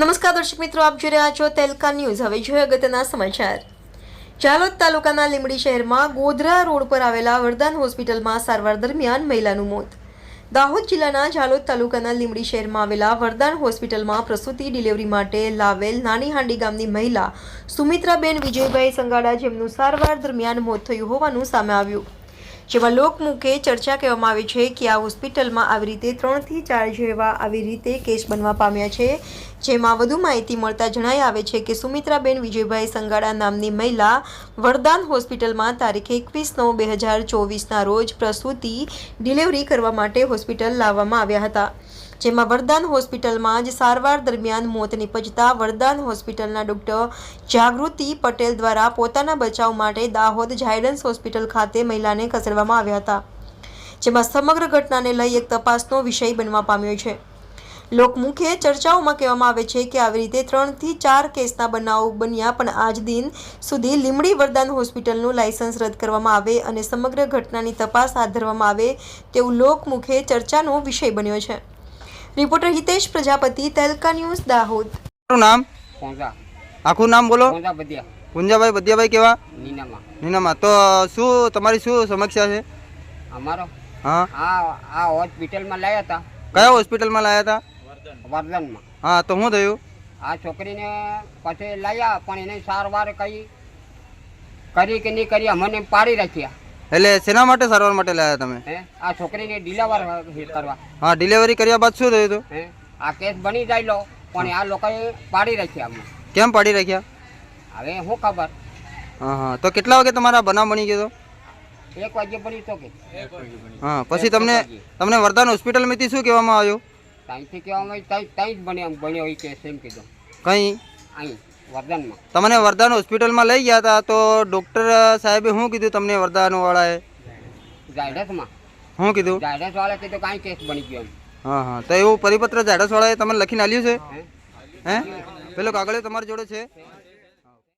નમસ્કાર દર્શક મિત્રો, આપ જોઈ રહ્યા છો તેલકા ન્યૂઝ. હવે જોઈએ અગત્યના સમાચાર. જાલોદ તાલુકાના લીંબડી શહેરમાં ગોધરા રોડ પર આવેલા વરદાન હોસ્પિટલમાં સારવાર દરમિયાન મહિલાનું મોત. દાહોદ જિલ્લાના જાલોદ તાલુકાના લીંબડી શહેરમાં આવેલા વરદાન હોસ્પિટલમાં પ્રસૂતિ ડિલિવરી માટે લાવેલ નાની હાંડી ગામની મહિલા સુમિત્રાબેન વિજયભાઈ સંગાડા જેમનું સારવાર દરમિયાન મોત થયું હોવાનું સામે આવ્યું. જેમાં લોકમુખે ચર્ચા કહેવામાં આવી છે કે આ હોસ્પિટલમાં આવી રીતે ત્રણથી ચાર જેવા આવી રીતે કેસ બનવા પામ્યા છે. જેમાં વધુ માહિતી મળતા જણાઈ આવે છે કે સુમિત્રાબેન વિજયભાઈ સંગાડા નામની મહિલા વરદાન હોસ્પિટલમાં તારીખ એકવીસ નવ બે હજાર ચોવીસના રોજ પ્રસૂતિ ડિલિવરી કરવા માટે હોસ્પિટલ લાવવામાં આવ્યા હતા. જેમાં વરદાન હોસ્પિટલમાં જ સારવાર દરમિયાન મોત નિપજતા વરદાન હોસ્પિટલના ડોક્ટર જાગૃતિ પટેલ દ્વારા પોતાના બચાવ માટે દાહોદ ઝાયડન્સ હોસ્પિટલ ખાતે મહિલાને ખસેડવામાં આવ્યા હતા, જેમાં સમગ્ર ઘટનાને લઈ એક તપાસનો વિષય બનવા પામ્યો છે. લોકમુખે ચર્ચાઓમાં કહેવામાં આવે છે કે આવી રીતે ત્રણથી ચાર કેસના બનાવ બન્યા, પણ આજ દિન સુધી લીમડી વરદાન હોસ્પિટલનું લાયસન્સ રદ કરવામાં આવે અને સમગ્ર ઘટનાની તપાસ હાથ ધરવામાં આવે તેવું લોકમુખે ચર્ચાનો વિષય બન્યો છે. રિપોર્ટર હિતેશ પ્રજાપતિ તેલકા ન્યૂઝ દાહોદ. તમારું નામ? કોંગા આખું નામ બોલો. બધિયા. પુંજાભાઈ બધિયાભાઈ કેવા? નીનામાં. નીનામાં. તો શું તમારી શું સમસ્યા છે? અમારો? હા. આ આ હોસ્પિટલમાં લાયા હતા. કયા હોસ્પિટલમાં લાયા હતા? વર્ધનમાં. હા તો શું થયું? આ છોકરીને પછી લાયા પણ એને સારવાર કઈ કરી કે નહીં કરી અમને પાડી રાખ્યા. એટલે શેના માટે સારવાર માટે લાયા તમે? આ છોકરીને ડિલેવર કરવા. હા ડિલિવરી કર્યા બાદ શું થયું હતું? આ કેસ બની જાય લો પણ આ લોકોએ પાડી રાખ્યા અમને. કેમ પાડી રાખ્યા? હવે શું ખબર? હા હા. તો કેટલા વાગે તમારા બનાવ બની ગયો તો? એક વાગે બની તો કે. હા પછી તમને તમને વરદાન હોસ્પિટલમાંથી શું કહેવામાં આવ્યું? ત્યાંથી કહેવામાં ત્યાં ત્યાં જ બન્યો બન્યો એ કેસ એમ કીધું. કંઈ? અહીં. તમને વરદાન હોસ્પિટલમાં લઈ ગયા હતા તો ડૉક્ટર સાહેબે શું કીધું તમને વરદાનવાળાએ ઝાયડસમાં શું કીધું? ઝાયડસ વાળા કીધું કાંઈ કેસ બની ગયો હા હા. તો એવું પરિપત્ર ઝાડસવાળાએ તમને લખીને આલ્યું છે? હે? હે? પેલો કાગળિયો તમારી જોડે છે?